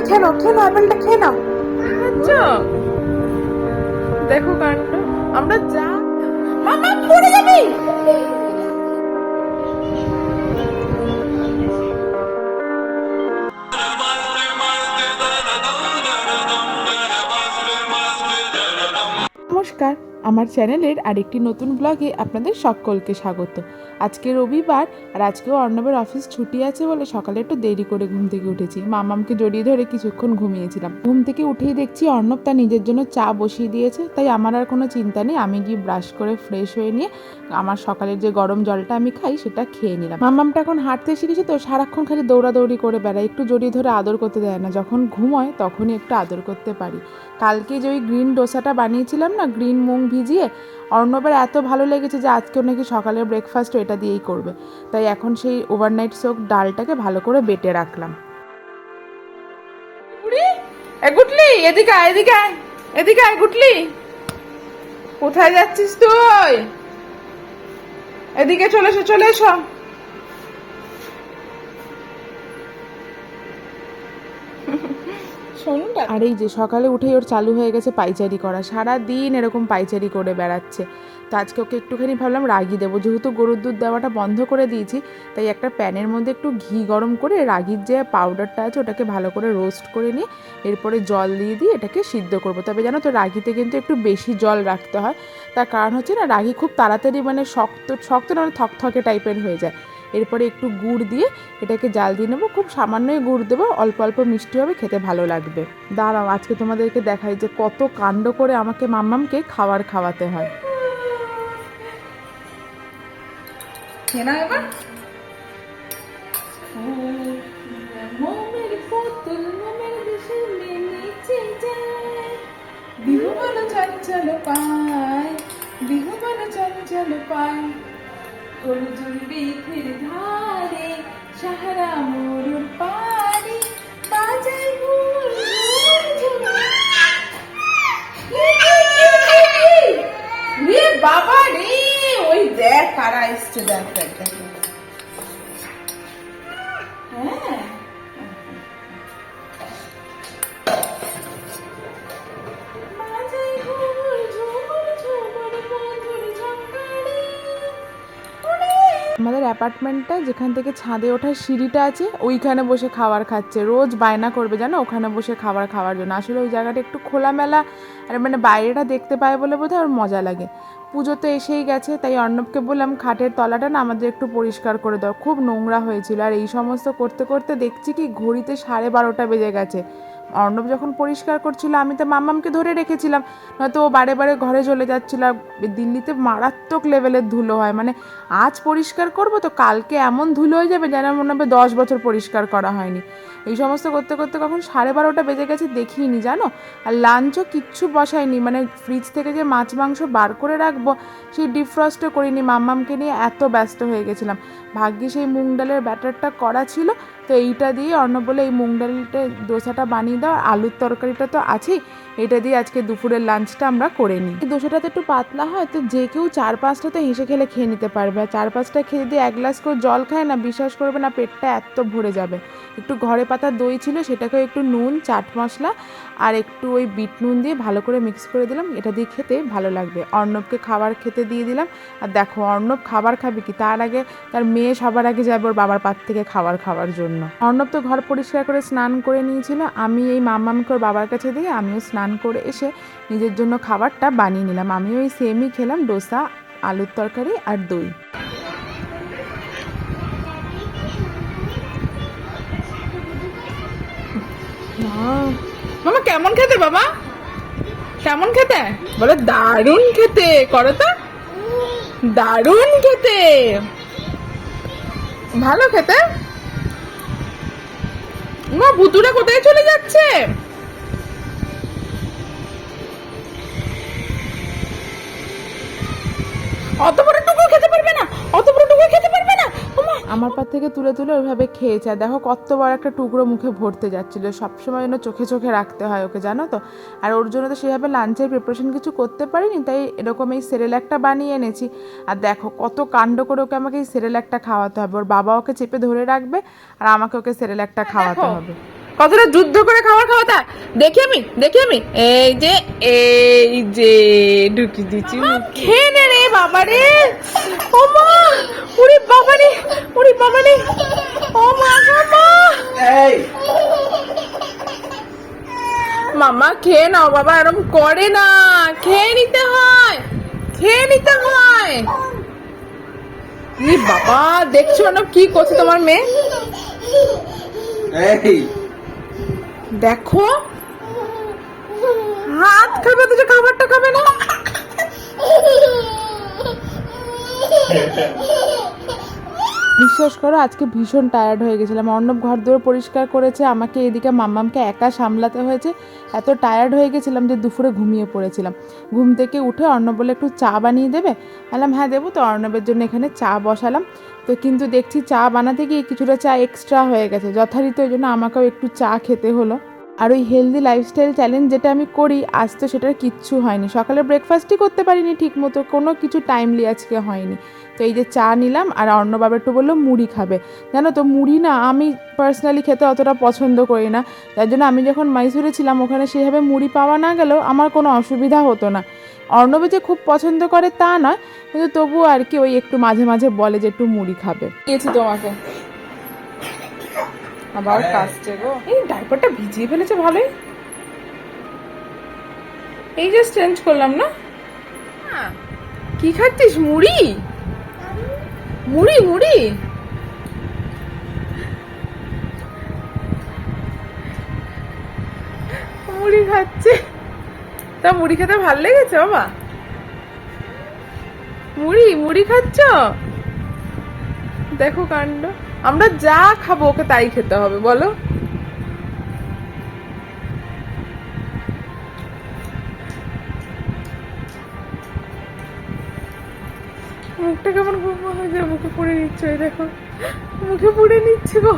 Apple খেয়ে নাও খেয়ে নাও আপেলটা খেয়ে নাও। আচ্ছা। দেখো কাণ্ড আমরা যা মামা পড়ে যাবে। নমস্কার। আমার চ্যানেলের আরেকটি নতুন ব্লগে আপনাদের সকলকে স্বাগত। আজকে রবিবার, আর আজকেও অর্ণবের অফিস ছুটি আছে বলে সকালে একটু দেরি করে ঘুম থেকে উঠেছি। মামামকে জড়িয়ে ধরে কিছুক্ষণ ঘুমিয়েছিলাম। ঘুম থেকে উঠেই দেখছি অর্ণব তার নিজের জন্য চা বসিয়ে দিয়েছে, তাই আমার আর কোনো চিন্তা নেই। আমি গিয়ে ব্রাশ করে ফ্রেশ হয়ে নিয়ে আমার সকালের যে গরম জলটা আমি খাই, সেটা খেয়ে নিলাম। মামামটা এখন হাঁটতে শিখেছে তো সারাক্ষণ খালি দৌড়াদৌড়ি করে বেড়ায়। একটু জড়িয়ে ধরে আদর করতে দেয় না। যখন ঘুমোয় তখনই একটু আদর করতে পারি। কালকে যে ওই গ্রিন ডোসাটা বানিয়েছিলাম না, গ্রিন মুগ ভিজিয়ে অর্ণবের এত ভালো লেগেছে যে আজকেও নাকি সকালের ব্রেকফাস্ট এটা দিয়েই করবে। তাই এখন সেই ওভারনাইট সোক ডালটাকে ভালো করে বেটে রাখলাম। গুটলি, এদিকে আয় এদিকে আয় এদিকে আয় গুটলি। কোথায় যাচ্ছিস তুই? এদিকে চলে এসো চলে এসো। আর এই যে সকালে উঠেই ওর চালু হয়ে গেছে পাইচারি করা। সারা দিন এরকম পাইচারি করে বেড়াচ্ছে। তো আজকে ওকে একটুখানি ভাবলাম রাগি দেবো। যেহেতু গরুর দুধ দেওয়াটা বন্ধ করে দিয়েছি, তাই একটা প্যানের মধ্যে একটু ঘি গরম করে রাগির যে পাউডারটা আছে ওটাকে ভালো করে রোস্ট করে নিয়ে এরপরে জল দিয়ে দিয়ে এটাকে সিদ্ধ করব। তবে জানো তো, রাগিতে কিন্তু একটু বেশি জল রাখতে হয়। তার কারণ হচ্ছে না, রাগি খুব তাড়াতাড়ি মানে শক্ত শক্ত না থকথকে টাইপের হয়ে যায়। এরপরে একটু গুড় দিয়ে এটাকে জাল দিয়ে নেব। খুব সামান্যই গুড় দেবো, অল্প অল্প মিষ্টি হবে, খেতে ভালো লাগবে। দাঁড়াও, আজকে তোমাদেরকে দেখাই যে কত কাণ্ড করে আমাকে মাম্মামকে খাবার খাওয়াতে হয়। বিহু বলো চঞ্চল পায়, বিহু বলো চঞ্চল পায়। অর্জুন বৃথির ধারে, সাহারা মরুর পারে বাজাই বাবা রে, ওই দেখ কারা এসছে দেখ দেখ দেখ। আমাদের অ্যাপার্টমেন্টটা যেখান থেকে ছাদে ওঠার সিঁড়িটা আছে, ওইখানে বসে খাবার খাচ্ছে। রোজ বায়না করবে জানো? ওখানে বসে খাবার খাওয়ার জন্য। আসলে ওই জায়গাটা একটু খোলামেলা, আর মানে বাইরেটা দেখতে পায় বলে বোধহয় ওর মজা লাগে। পুজো তো এসেই গেছে, তাই অর্ণবকে বললাম, খাটের তলাটা না আমাদের একটু পরিষ্কার করে দাও। খুব নোংরা হয়েছিল। আর এই সমস্ত করতে করতে দেখছি কি, ঘড়িতে সাড়ে বারোটা বেজে গেছে। অর্ণব যখন পরিষ্কার করছিল, আমি তো মাম্মামকে ধরে রেখেছিলাম। নয়তো ও বারে বারে ঘরে চলে যাচ্ছিল। দিল্লিতে মারাত্মক লেভেলের ধুলো হয়। মানে আজ পরিষ্কার করব তো কালকে এমন ধুলো হয়ে যাবে যেন মনে হবে দশ বছর পরিষ্কার করা হয়নি। এই সমস্ত করতে করতে কখন সাড়ে বারোটা বেজে গেছে, দেখিনি জানো? আর লাঞ্চও কিচ্ছু বসায়নি। মানে ফ্রিজ থেকে যে মাছ মাংস বার করে রাখব, সেই ডিফ্রস্টও করিনি। মাম্মামকে নিয়ে এত ব্যস্ত হয়ে গেছিলাম। ভাগ্যে সেই মুগ ডালের ব্যাটারটা করা ছিল, তো এইটা দিয়ে অন্য বলে এই মুগ ডালটা দোসাটা বানিয়ে দাও আলুর তরকারিটা তো আছেই। এটা দিয়ে আজকে দুপুরের লাঞ্চটা আমরা করে নিই। দোসাটা তো একটু পাতলা হয়, তো যে কেউ চার পাঁচটা তো হেসে খেলে খেয়ে নিতে পারবে। আর চার পাঁচটা খেয়ে দিয়ে এক গ্লাস করে জল খায় না, বিশ্বাস করবে না পেটটা এত ভরে যাবে। একটু ঘরে পাতা দই ছিল, সেটাকেও একটু নুন, চাট মশলা আর একটু ওই বিট নুন দিয়ে ভালো করে মিক্স করে দিলাম। এটা দিয়ে খেতে ভালো লাগবে। অর্ণবকে খাবার খেতে দিয়ে দিলাম। আর দেখো, অর্ণব খাবার খাবে কি? তার আগে তার মেয়ে সবার আগে যাবে ওর বাবার পাত থেকে খাবার খাওয়ার জন্য। অর্ণব তো ঘর পরিষ্কার করে স্নান করে নিয়েছিল। আমি এই মাম্মামকে ওর বাবার কাছে দিয়ে আমিও স্নান করে এসে নিজের জন্য খাবারটা বানিয়ে নিলাম। আমিও ওই সেমই খেলাম, ডোসা, আলুর তরকারি আর দই। মামা, কেমন খেতে বাবা? কেমন খেতে? বলো দারুণ খেতে, করো তো। দারুণ খেতে। ভালো খেতে? মা ভুতুরা কোথায় চলে যাচ্ছে? অত বড় টুকু খেতে পারবে না অত বড় টুকু খেতে পারবে না। আমার পা থেকে তুলে তুলে ওইভাবে খেয়েছে। আর দেখো কত বড় একটা টুকরো মুখে ভরতে যাচ্ছিল। সবসময় যেন চোখে চোখে রাখতে হয় ওকে জানো তো? আর ওর জন্য তো সেভাবে লাঞ্চের প্রিপারেশন কিছু করতে পারিনি তাই এরকম এই সেরেল্যাকটা বানিয়ে এনেছি। আর দেখো কত কাণ্ড করে ওকে আমাকে এই সেরেল্যাকটা খাওয়াতে হবে। ওর বাবা ওকে চেপে ধরে রাখবে আর আমাকে ওকে সেরেল্যাকটা খাওয়াতে হবে। কতটা যুদ্ধ করে খাবার খাওয়াতা দেখি আমি দেখি আমি। এই যে এই যে ঢুকি দিচ্ছি খেয়ে নে রে বাবা রে ও মা ওরে বাবা রে ওরে বাবা ও মা মা। এই। মামা খেয়ে নাও বাবা এরম করে না। খেয়ে নিতে হয় খেয়ে নিতে হয়। বাবা দেখছ না কি করছে তোমার মেয়ে? এই। দেখো। হাত খাবে তো খাবারটা খাবে না। বিশ্বাস করো, আজকে ভীষণ টায়ার্ড হয়ে গেছিলাম। অর্ণব ঘর দুয়ার পরিষ্কার করেছে, আমাকে এদিকে মাম্মামকে একা সামলাতে হয়েছে। এত টায়ার্ড হয়ে গেছিলাম যে দুপুরে ঘুমিয়ে পড়েছিলাম। ঘুম থেকে উঠে অর্ণব বলে, একটু চা বানিয়ে দেবে? বললাম হ্যাঁ দেবো। তো অর্ণবের জন্য এখানে চা বসালাম। তো কিন্তু দেখছি চা বানাতে গিয়ে কিছুটা চা এক্সট্রা হয়ে গেছে। যথারীতি ওই জন্য আমাকেও একটু চা খেতে হলো। আর ওই হেলদি লাইফস্টাইল চ্যালেঞ্জ যেটা আমি করি, আজ তো সেটার কিচ্ছু হয়নি। সকালে ব্রেকফাস্টই করতে পারিনি ঠিক মতো কোনো কিছু টাইমলি আজকে হয়নি। তো এই যে চা নিলাম, আর অর্ণবাবা একটু বলল মুড়ি খাবে। জানো তো মুড়ি না, আমি পার্সোনালি খেতে অতটা পছন্দ করি না। তার জন্য আমি যখন মাইসুরে ছিলাম, ওখানে সেভাবে মুড়ি পাওয়া না গেলেও আমার কোনো অসুবিধা হতো না। অর্ণবে যে খুব পছন্দ করে তা নয়, কিন্তু তবুও আর কি ওই একটু মাঝে মাঝে বলে যে একটু মুড়ি খাবে। তোমাকে। আবার কাজছে গো। এই ডাইপারটা ভিজিয়ে ফেলেছে ভালোই। এই জাস্ট চেঞ্জ করলাম না? হ্যাঁ। কি খাচ্ছিস মুড়ি? মুড়ি মুড়ি? মুড়ি খাচ্ছে। তা মুড়ি খেতে ভালো লেগেছে বাবা? মুড়ি মুড়ি খাচ্ছ? দেখো কাণ্ড। আমরা যা খাব ওকে তাই খেতে হবে, বলো। মুখটা কেমন গোমা হয়ে যায়, মুখে পুড়ে নিচ্ছে দেখো। মুখে পুড়ে নিচ্ছে গো।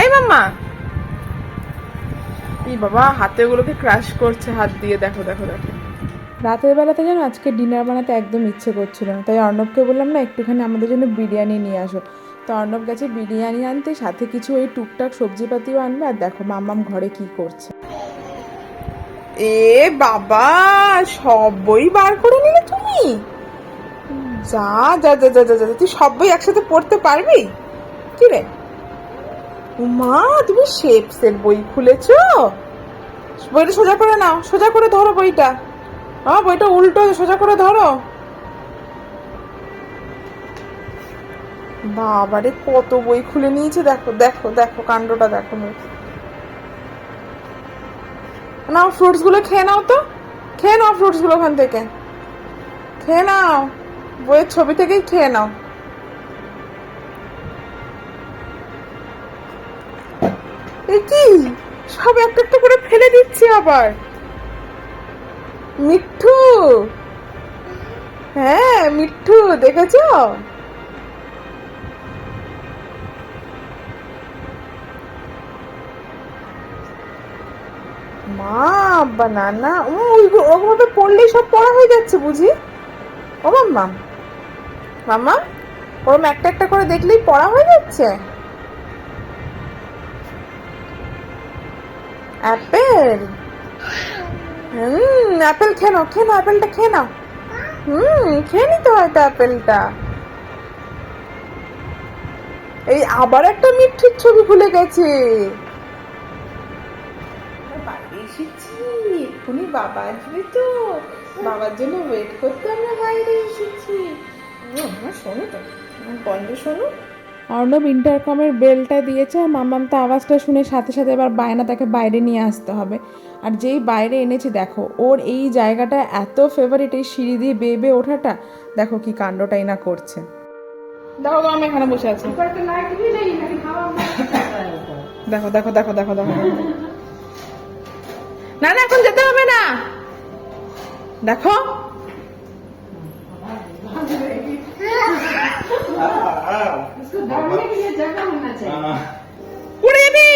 এই মাম্মা। এই বাবা হাতে ওগুলোকে ক্রাশ করছে, হাত দিয়ে, দেখো দেখো দেখো। রাতের বেলাতে যেন আজকে ডিনার বানাতে একদম ইচ্ছে করছিল না। তাই অর্ণবকে বললাম, না, একটুখানি আমাদের জন্য বিরিয়ানি নিয়ে আসো। তো অর্ণব গেছে বিরিয়ানি আনতে, সাথে কিছু ওই টুকটাক সবজিপাতিও আনবে, আর দেখো মাম্মাম ঘরে কি করছে। এ বাবা সব বই বার করে নিলে তুমি? যা যা যা যা যা যা, তুই সব বই একসাথে পড়তে পারবি? কি রে? মা তুমি শেপসের বই খুলেছো? বইটা সোজা করে নাও, সোজা করে ধরো বইটা। আ বইটা উল্টো, সোজা করে ধরো। বাবারে, কত বই খুলে নিয়েছে। দেখো দেখো দেখো, কাণ্ডটা দেখো নাও ফ্রুটসগুলো খেয়ে নাও তো। খেয়ে নাও ফ্রুটসগুলো ওখান থেকে। খেয়ে নাও। বইয়ের ছবি থেকেই খেয়ে নাও। কি? সব একটা একটা করে ফেলে দিচ্ছি আবার। মিঠু? হ্যাঁ মিঠু, দেখেছ? মা বানানা ও ওইভাবে পড়লেই সব পড়া হয়ে যাচ্ছে বুঝি? ও, মাম্মা। মাম্মা, ওরম একটা একটা করে দেখলেই পড়া হয়ে যাচ্ছে? অ্যাপেল? হুম অ্যাপেল খেয়ে নাও অ্যাপেলটা খেয়ে হুম, খেয়ে নিতে হয় তো অ্যাপেলটা এই আবার একটা মিঠুর ছবি ভুলে গেছে। এসেছি, এক্ষুনি বাবা আসবে তো। বাবার জন্য ওয়েট করতে আমরা বাইরে এসেছি। শোনো তো গন্ধ শোনো। অর্ণব ইন্টারকমের বেলটা দিয়েছে আর মাম্মাম তো আওয়াজটা শুনে সাথে সাথে এবার বায়না তাকে বাইরে নিয়ে আসতে হবে। আর যেই বাইরে এনেছে দেখো ওর এই জায়গাটা এত ফেভারিট এই সিঁড়ি দিয়ে বেয়ে বেয়ে ওঠাটা দেখো কি কাণ্ডটাই না করছে। দেখো তো আমি এখানে বসে আছি। দেখো দেখো দেখো দেখো দেখো দেখো। না না এখন যেতে হবে না। দেখো। उसको दौड़ने के लिए जगह होना चाहिए উড়ে যাবি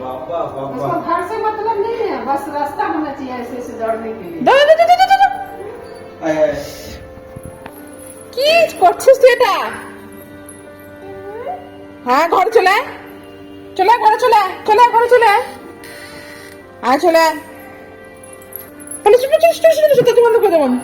বাবা বাবা उसको घर से मतलब नहीं है बस रास्ता होना चाहिए ऐसे ऐसे दौड़ने के लिए দাও, দাও, দাও, দাও, দাও, দাও। আয়, আয়। কি করছিস তুই এটা হ্যাঁ ঘরে চলে আয়। চলে আয়, ঘরে চলে আয়, চলে আয়, ঘরে চলে আয়। আয় চলে আয়। তাহলে চুপ, চুপ, চুপ, চুপ, চুপ, চুপ, বন্ধ করে দেবো আমি।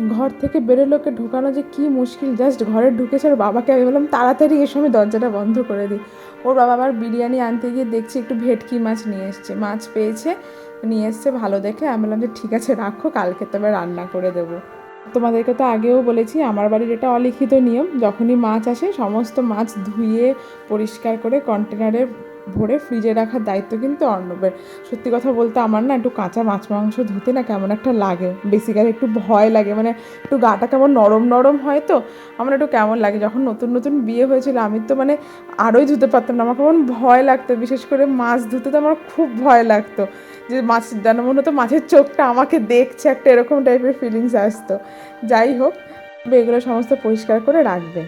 ঘর থেকে বেরোলোকে ঢোকানো যে কি মুশকিল জাস্ট ঘরে ঢুকেছে ওর বাবাকে। আমি বললাম, তাড়াতাড়ি এসে, আমি দরজাটা বন্ধ করে দিই। ওর বাবা আবার বিরিয়ানি আনতে গিয়ে দেখছি একটু ভেটকি মাছ নিয়ে এসছে, মাছ পেয়েছে, নিয়ে এসছে ভালো দেখে। আমি বললাম যে, ঠিক আছে, রাখো, কালকে তবে রান্না করে দেবো। তোমাদেরকে তো আগেও বলেছি, আমার বাড়ির এটা অলিখিত নিয়ম, যখনই মাছ আসে, সমস্ত মাছ ধুয়ে, পরিষ্কার করে কন্টেনারে ভরে ফ্রিজে রাখার দায়িত্ব কিন্তু অর্ণবের। সত্যি কথা বলতে আমার না একটু কাঁচা মাছ মাংস ধুতে না কেমন একটা লাগে। বেসিক্যালি একটু ভয় লাগে মানে একটু গাটা কেমন নরম নরম হয় তো, আমার একটু কেমন লাগে। যখন নতুন নতুন বিয়ে হয়েছিল, আমি তো মানে আরোই ধুতে পারতাম না। আমার কেমন ভয় লাগতো, বিশেষ করে মাছ ধুতে তো আমার খুব ভয় লাগতো। যে মাছ, যেন মনে হতো মাছের চোখটা আমাকে দেখছে, একটা এরকম টাইপের ফিলিংস আসতো। যাই হোক, এগুলো সমস্ত পরিষ্কার করে রাখবে।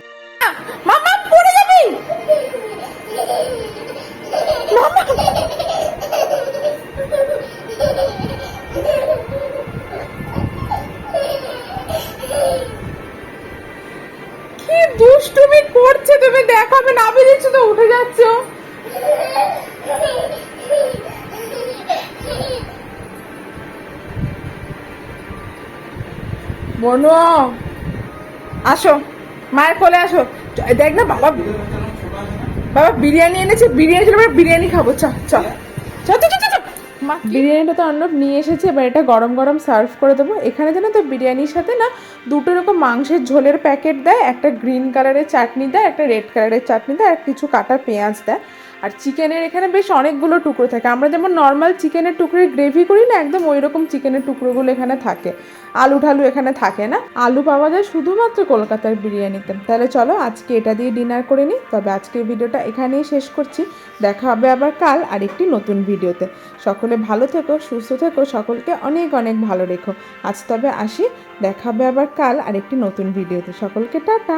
নামিয়ে দিচ্ছি তো, উঠে যাচ্ছ। বনু, আসো, মায়ের কোলে আসো। দেখ না, বাবা বাবা বিরিয়ানি এনেছে, বিরিয়ানি ছিল বিরিয়ানি খাব চ চ চ বিরিয়ানিটা তো অর্ণব নিয়ে এসেছে, এবার এটা গরম গরম সার্ভ করে দেবো। এখানে যেন তো বিরিয়ানির সাথে না দুটো রকম মাংসের ঝোলের প্যাকেট দেয়, একটা গ্রিন কালারের চাটনি দেয়, একটা রেড কালারের চাটনি দেয়, আর কিছু কাটা পেঁয়াজ দেয়। আর চিকেনের এখানে বেশ অনেকগুলো টুকরো থাকে। আমরা যেমন নর্মাল চিকেনের টুকরোর গ্রেভি করি না, একদম ওই রকম চিকেনের টুকরোগুলো এখানে থাকে। আলু ঠালু এখানে থাকে না। আলু পাওয়া যায় শুধুমাত্র কলকাতার বিরিয়ানিতে। তাহলে চলো আজকে এটা দিয়ে ডিনার করে নিই। তবে আজকের ভিডিওটা এখানেই শেষ করছি। দেখা হবে আবার কাল আর একটি নতুন ভিডিওতে। সকলে ভালো থেকো, সুস্থ থেকো, সকলকে অনেক অনেক ভালো রেখো। আজ তবে আসি। দেখা হবে আবার কাল আর একটি নতুন ভিডিওতে। সকলকে টাটা।